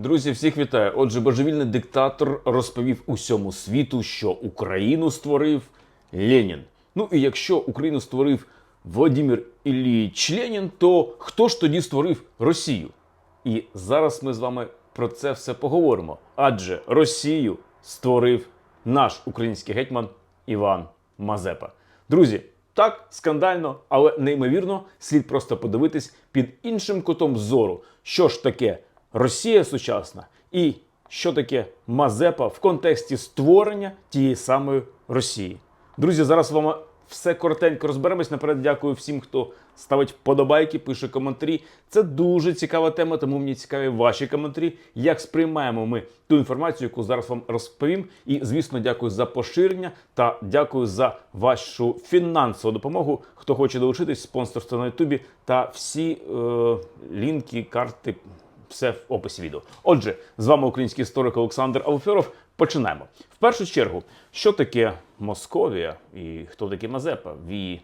Друзі, всіх вітаю. Отже, божевільний диктатор розповів усьому світу, що Україну створив Ленін. Ну і якщо Україну створив Володимир Ілліч Ленін, то хто ж тоді створив Росію? І зараз ми з вами про це все поговоримо. Адже Росію створив наш український гетьман Іван Мазепа. Друзі, так, скандально, але неймовірно, слід просто подивитись під іншим кутом зору, що ж таке Росія сучасна і що таке Мазепа в контексті створення тієї самої Росії. Друзі, зараз вам все коротенько розберемось. Наперед дякую всім, хто ставить вподобайки, пише коментарі. Це дуже цікава тема, тому мені цікаві ваші коментарі. Як сприймаємо ми ту інформацію, яку зараз вам розповім. І, звісно, дякую за поширення та дякую за вашу фінансову допомогу. Хто хоче долучитись, спонсорство на Ютубі та всі е, лінки, карти. Все в описі відео. Отже, з вами український історик Олександр Алферов. Починаємо. В першу чергу, що таке Московія і хто такий Мазепа в її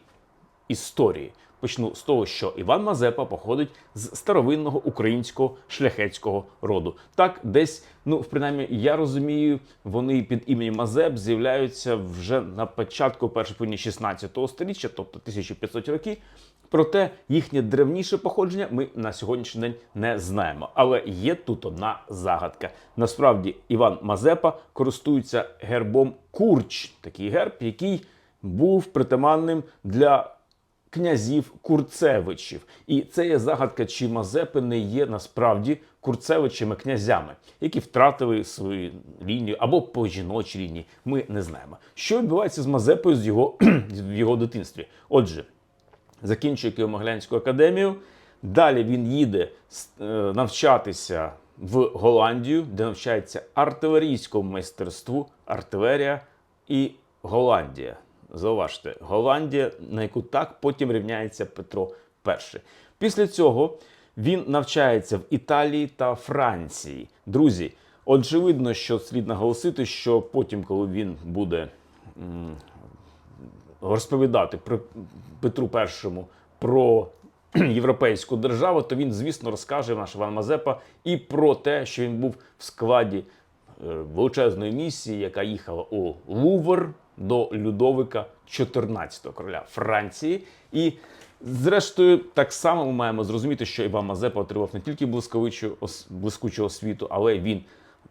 історії. Почну з того, що Іван Мазепа походить з старовинного українського шляхетського роду. Так, десь, ну принаймні, я розумію, вони під іменем Мазеп з'являються вже на початку першої половини 16 століття, тобто 1500 роки. Проте їхнє древніше походження ми на сьогоднішній день не знаємо. Але є тут одна загадка. Насправді, Іван Мазепа користується гербом Курч, такий герб, який був притаманним для князів Курцевичів. І це є загадка, чи Мазепи не є насправді курцевичами князями, які втратили свою лінію або по жіночій лінії. Ми не знаємо. Що відбувається з Мазепою з його, в його дитинстві? Отже, закінчує Києво-Могилянську академію. Далі він їде е, навчатися в Голландію, де навчається артилерійському майстерству, артилерія і Голландія. Зауважте, Голландія, на яку так потім рівняється Петро І. Після цього він навчається в Італії та Франції. Друзі, очевидно, що слід наголосити, що потім, коли він буде розповідати при Петру І про європейську державу, то він, звісно, розкаже наш Іван Мазепа і про те, що він був в складі е, величезної місії, яка їхала у Лувр до Людовика XIV короля Франції. І Зрештою, так само ми маємо зрозуміти, що Іван Мазепа отримав не тільки блискавичу блискучу освіту, але він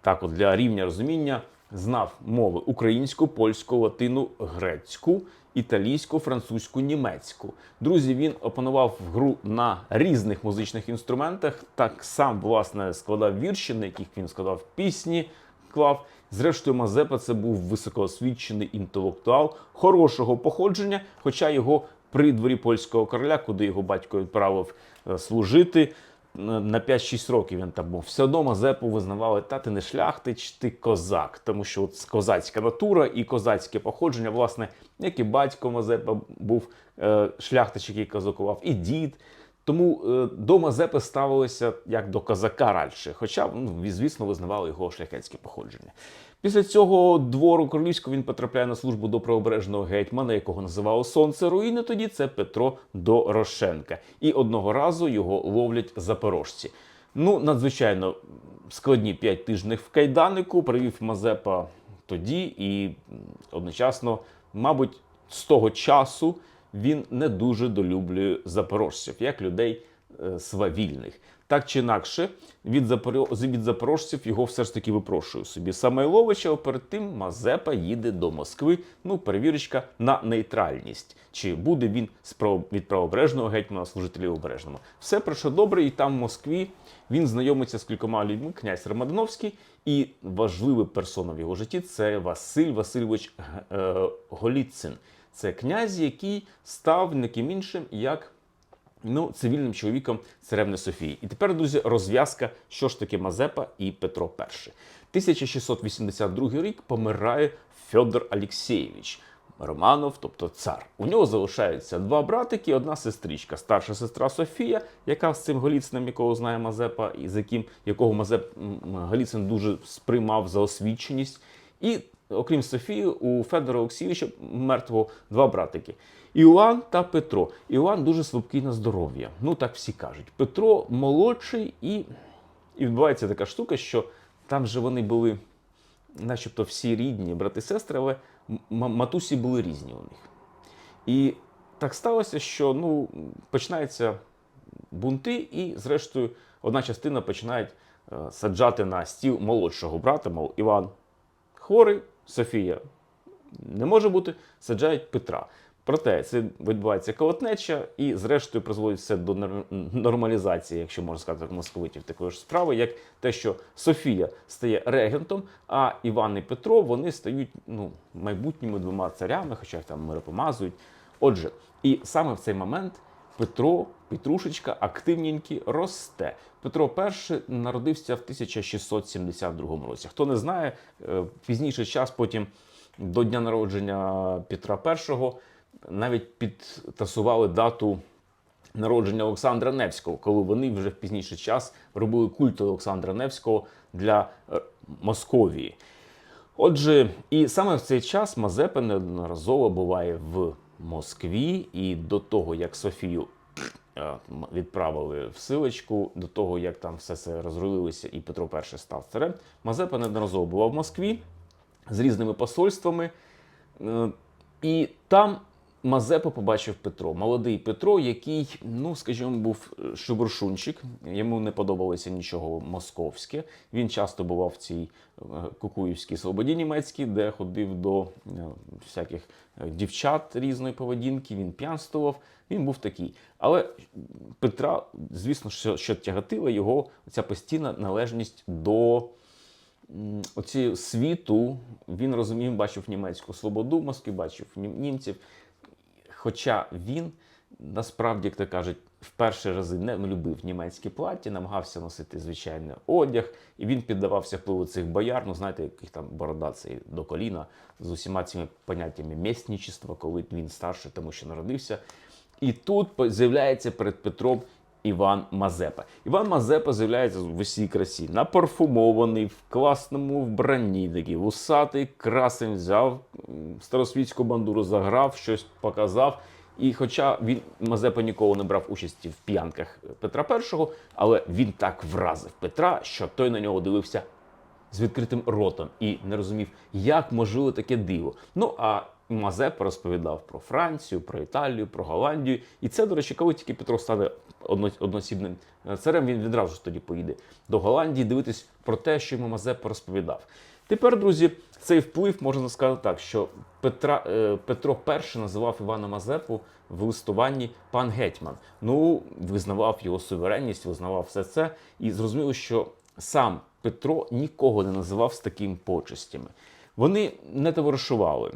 так от для рівня розуміння знав мови українську, польську, латину, грецьку, італійську, французьку, німецьку. Друзі, він опанував гру на різних музичних інструментах. Так сам власне складав вірші, на яких він складав пісні, клав. Зрештою, Мазепа це був високоосвічений інтелектуал хорошого походження, хоча його при дворі польського короля, куди його батько відправив е, служити. е, На 5-6 років він там був. Все одно Мазепу визнавали, та ти не шляхтич, ти козак. Тому що от козацька натура і козацьке походження, власне, як і батько Мазепа був е, шляхтич, який козакував, і дід. Тому е, до Мазепи ставилися як до козака радше, хоча, ну, звісно, визнавали його шляхетське походження. Після цього двору королівського він потрапляє на службу до правобережного гетьмана, якого називали Сонце руїни. Тоді це Петро Дорошенка. І одного разу його ловлять запорожці. Ну, надзвичайно складні п'ять тижнів в кайданику провів Мазепа тоді, і одночасно, мабуть, з того часу він не дуже долюблює запорожців, як людей е, свавільних. Так чи інакше, від, від запорожців його все ж таки випрошує собі Самойловича, а перед тим Мазепа їде до Москви. Ну, перевірочка на нейтральність. Чи буде він від правобережного гетьмана служити лівобережному? Все пройшло добре, і там в Москві він знайомиться з кількома людьми, князь Романовський, і важлива персона в його житті це Василь Васильович е, Голіцин. Це князь, який став ніким іншим як ну, цивільним чоловіком царевни Софії. І тепер, друзі, розв'язка, що ж таке Мазепа і Петро І. 1682 рік помирає Федор Алексєєвич. Романов, тобто цар. У нього залишаються два братики, і одна сестричка. Старша сестра Софія, яка з цим Голіцином, якого знає Мазепа, і з яким якого Мазеп Голіцин дуже сприймав за освіченість. І окрім Софії, у Федора Олексійовича мертвого два братики. Іоанн та Петро. Іоанн дуже слабкий на здоров'я. Ну так всі кажуть. Петро молодший і І відбувається така штука, що там же вони були, начебто, всі рідні, брати і сестри, але матусі були різні у них. І так сталося, що ну, починаються бунти, і, зрештою, одна частина починає е, саджати на стіл молодшого брата, мов Іван хворий, Софія не може бути, саджають Петра. Проте це відбувається колотнеча, і, зрештою, призводить все до нормалізації, якщо можна сказати, московитів такої ж справи, як те, що Софія стає регентом, а Іван і Петро вони стають ну, майбутніми двома царями, хоча їх там миропомазують. Отже, і саме в цей момент Петро, Петрушечка, активненький росте. Петро І народився в 1672 році. Хто не знає, е, пізніший час потім до дня народження Петра І навіть підтасували дату народження Олександра Невського, коли вони вже в пізніший час робили культ Олександра Невського для е, Московії. Отже, і саме в цей час Мазепа неодноразово буває в Москві, і до того, як Софію е, відправили в силочку, до того, як там все це розрулилося, і Петро І став царем, Мазепа неодноразово була в Москві з різними посольствами. Е, І там Мазепу побачив Петро, молодий Петро, який, ну скажімо, був е, шебуршунчик. Йому не подобалося нічого московське. Він часто бував в цій е, кукуївській свободі німецькій, де ходив до е, всяких дівчат різної поведінки. Він п'янствував. Він був такий. Але Петра, звісно, що, що тяготила його ця постійна належність до оці світу. Він розумів, бачив німецьку свободу в Москві, бачив німців. Хоча він насправді, як то кажуть, в перші рази не любив німецькі платі, намагався носити звичайний одяг, і він піддавався впливу цих бояр. Ну, знаєте, яких там борода цей до коліна з усіма цими поняттями мєснічества, коли він старший, тому що народився. І тут з'являється перед Петром Іван Мазепа. Іван Мазепа з'являється в усій красі, напарфумований, в класному вбранні, такий вусатий, красень взяв старосвітську бандуру, заграв, щось показав. І хоча він Мазепа ніколи не брав участі в п'янках Петра І, але він так вразив Петра, що той на нього дивився з відкритим ротом і не розумів, як можливо таке диво. Ну а Мазепа розповідав про Францію, про Італію, про Голландію. І це, до речі, коли тільки Петро стане одно- одноосібним е, царем, він відразу ж тоді поїде до Голландії дивитись про те, що йому Мазепа розповідав. Тепер, друзі, цей вплив можна сказати так, що Петра, е, Петро І називав Івана Мазепу в листуванні пан гетьман. Ну, визнавав його суверенність, визнавав все це, і зрозуміло, що сам Петро нікого не називав з такими почестями. Вони не товаришували.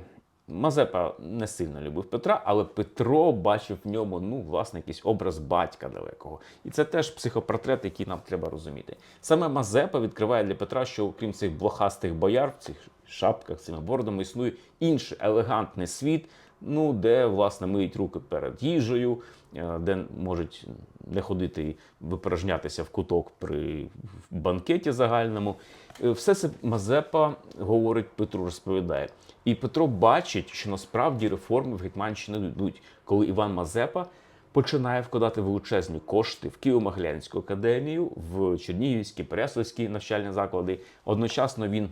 Мазепа не сильно любив Петра, але Петро бачив в ньому ну, власне, якийсь образ батька далекого. І це теж психопортрет, який нам треба розуміти. Саме Мазепа відкриває для Петра, що окрім цих блохастих бояр, в цих шапках, цими бородами, існує інший елегантний світ, ну, де, власне, миють руки перед їжею, е, де можуть не ходити і випорожнятися в куток при банкеті загальному. Е, Все це Мазепа говорить Петру, розповідає. І Петро бачить, що насправді реформи в Гетьманщині йдуть, коли Іван Мазепа починає вкладати величезні кошти в Києво-Могилянську академію, в Чернігівські, Переславські навчальні заклади. Одночасно він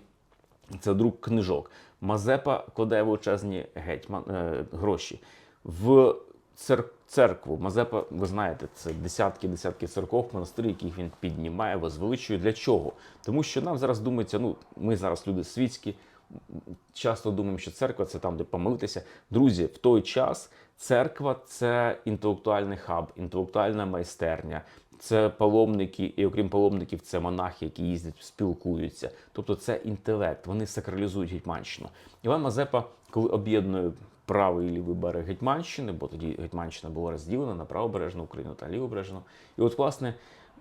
це друг книжок. Мазепа кладає величезні гетьман е, гроші в цер, церкву. Мазепа, ви знаєте, це десятки десятки церков, монастирів, яких він піднімає, возвеличує. Для чого? Тому що нам зараз думається, ну ми зараз люди світські. Часто думаємо, що церква це там, де помилитися. Друзі, в той час церква це інтелектуальний хаб, інтелектуальна майстерня. Це паломники, і окрім паломників, це монахи, які їздять, спілкуються. Тобто це інтелект, вони сакралізують Гетьманщину. Іван Мазепа, коли об'єднує правий і лівий берег Гетьманщини, бо тоді Гетьманщина була розділена на правобережну Україну та лівобережну. І от, власне,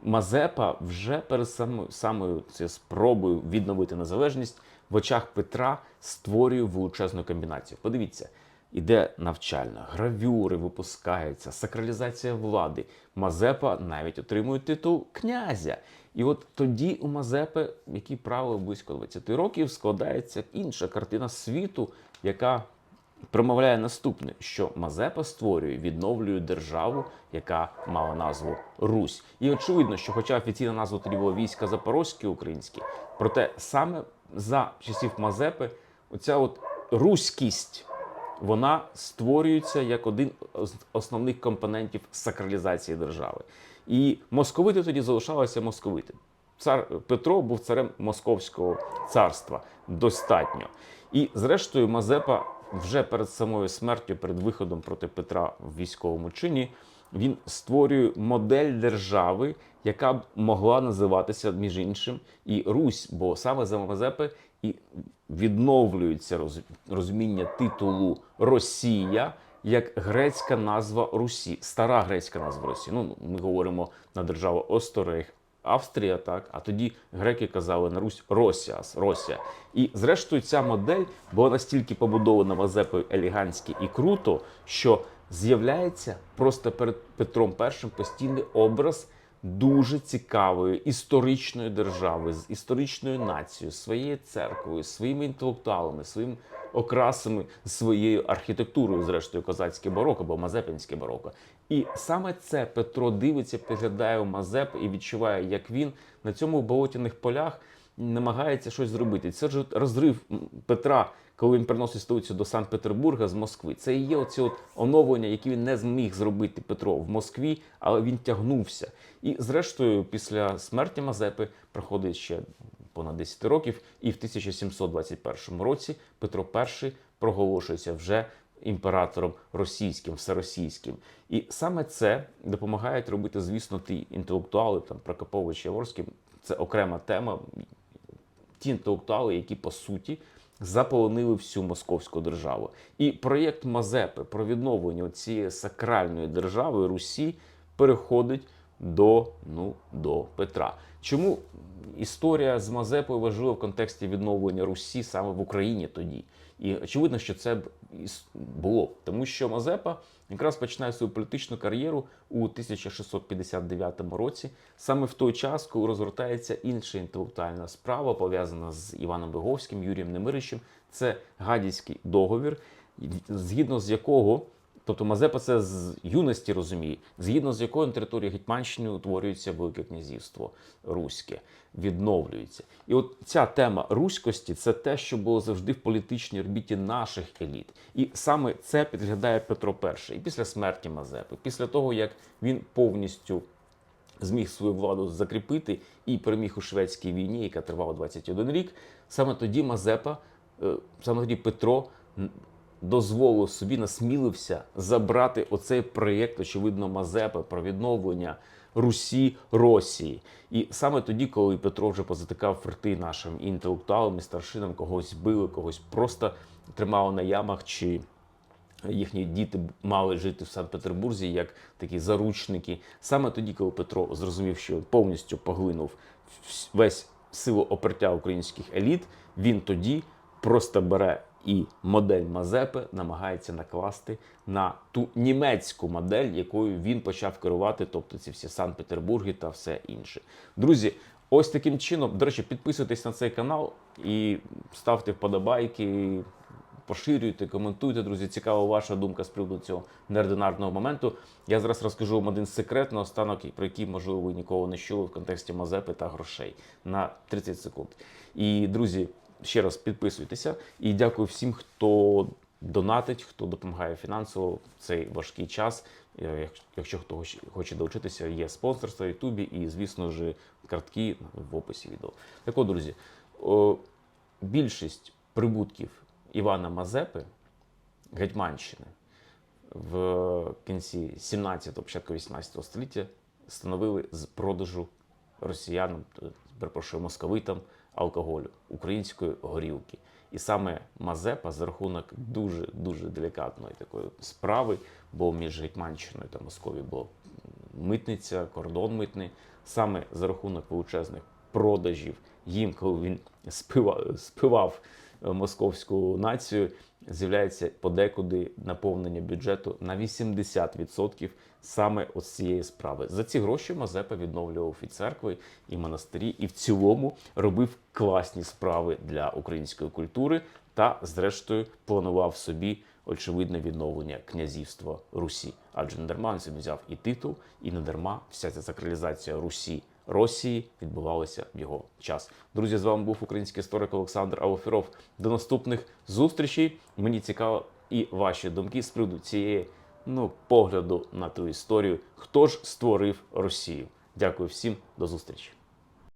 Мазепа вже перед самою, самою цією спробою відновити незалежність в очах Петра створює величезну комбінацію. Подивіться, іде навчальна, гравюри випускаються, сакралізація влади. Мазепа навіть отримує титул князя. І от тоді у Мазепи, який правив близько 20 років, складається інша картина світу, яка промовляє наступне: що Мазепа створює, відновлює державу, яка мала назву Русь. І очевидно, що, хоча офіційна назва тоді була війська Запорозькі українські, проте саме за часів Мазепи, оця от руськість. Вона створюється як один з основних компонентів сакралізації держави. І московити тоді залишалися московити. Цар Петро був царем Московського царства достатньо. І зрештою, Мазепа вже перед самою смертю, перед виходом проти Петра в військовому чині, він створює модель держави, яка б могла називатися між іншим і Русь, бо саме за Мазепи і відновлюється роз- розуміння титулу Росія як грецька назва Русі, стара грецька назва Русі. Ну, ми говоримо на державу Осторейх, Австрія, так, а тоді греки казали на Русь Росіас, Росія. І зрештою ця модель була настільки побудована Мазепою елегантськи і круто, що з'являється просто перед Петром І постійний образ дуже цікавої історичної держави з історичною нацією, своєю церквою, своїми інтелектуалами, своїм окрасами, своєю архітектурою, зрештою, козацьке бароко або мазепинське бароко. І саме це Петро дивиться, підглядає у Мазеп і відчуває, як він на цьому болотяних полях намагається щось зробити. Це ж розрив Петра, коли він приносить столицю до Санкт-Петербурга з Москви. Це і є оці от оновлення, які він не зміг зробити Петро в Москві, але він тягнувся. І зрештою, після смерті Мазепи проходить ще понад 10 років, і в 1721 році Петро І проголошується вже імператором російським, всеросійським. І саме це допомагають робити, звісно, ті інтелектуали, там Прокопович Яворський, це окрема тема. Ті інтелектуали, які по суті заполонили всю московську державу. І проєкт Мазепи про відновлення цієї сакральної держави Русі переходить до, ну, до Петра. Чому історія з Мазепою важлива в контексті відновлення Русі саме в Україні тоді? І очевидно, що це б було, тому що Мазепа якраз починає свою політичну кар'єру у 1659 році, саме в той час, коли розгортається інша інтелектуальна справа, пов'язана з Іваном Боговським, Юрієм Немиричем. Це Гадяцький договір, згідно з якого Тобто Мазепа це з юності розуміє, згідно з якою на території Гетьманщини утворюється Велике князівство Руське, відновлюється. І от ця тема руськості це те, що було завжди в політичній орбіті наших еліт. І саме це підглядає Петро І. І після смерті Мазепи, після того як він повністю зміг свою владу закріпити і переміг у шведській війні, яка тривала 21 рік. Саме тоді Мазепа, е, саме тоді Петро м, дозволив собі, насмілився забрати оцей проєкт, очевидно, Мазепи про відновлення Русі Росії. І саме тоді, коли Петро вже позатикав ферти нашим інтелектуалам і старшинам, когось били, когось просто тримали на ямах чи їхні діти мали жити в Санкт-Петербурзі як такі заручники. Саме тоді, коли Петро зрозумів, що повністю поглинув весь силу опертя українських еліт, він тоді просто бере і модель Мазепи намагається накласти на ту німецьку модель, якою він почав керувати, тобто ці всі Санкт-Петербурги та все інше. Друзі, ось таким чином, до речі, підписуйтесь на цей канал і ставте вподобайки. Поширюйте, коментуйте, друзі. Цікава ваша думка з приводу цього неординарного моменту. Я зараз розкажу вам один секрет на останок, про який, можливо, ви ніколи не чули в контексті Мазепи та грошей на 30 секунд. І, друзі, ще раз підписуйтеся і дякую всім, хто донатить, хто допомагає фінансово в цей важкий час. Е, Якщо хто хоче долучитися, є спонсорство в Ютубі і, звісно ж, картки в описі відео. Так от, друзі, більшість прибутків Івана Мазепи, Гетьманщини, в кінці 17-го, початку 18 століття становили з продажу росіянам, перепрошую, московитам алкоголю, української горілки. І саме Мазепа за рахунок дуже дуже делікатної такої справи, бо між Гетьманщиною та Московією була митниця, кордон митний, саме за рахунок величезних продажів їм, коли він спивав, спивав московську націю, з'являється подекуди наповнення бюджету на 80% саме ось цієї справи. За ці гроші Мазепа відновлював і церкви, і монастирі, і в цілому робив класні справи для української культури та, зрештою, планував собі очевидне відновлення князівства Русі. Адже не дарма він взяв і титул, і не дарма вся ця сакралізація Русі Росії відбувалися в його час. Друзі, з вами був український історик Олександр Алофіров. До наступних зустрічей. Мені цікаво і ваші думки з приводу цієї ну, погляду на ту історію, хто ж створив Росію. Дякую всім, до зустрічі.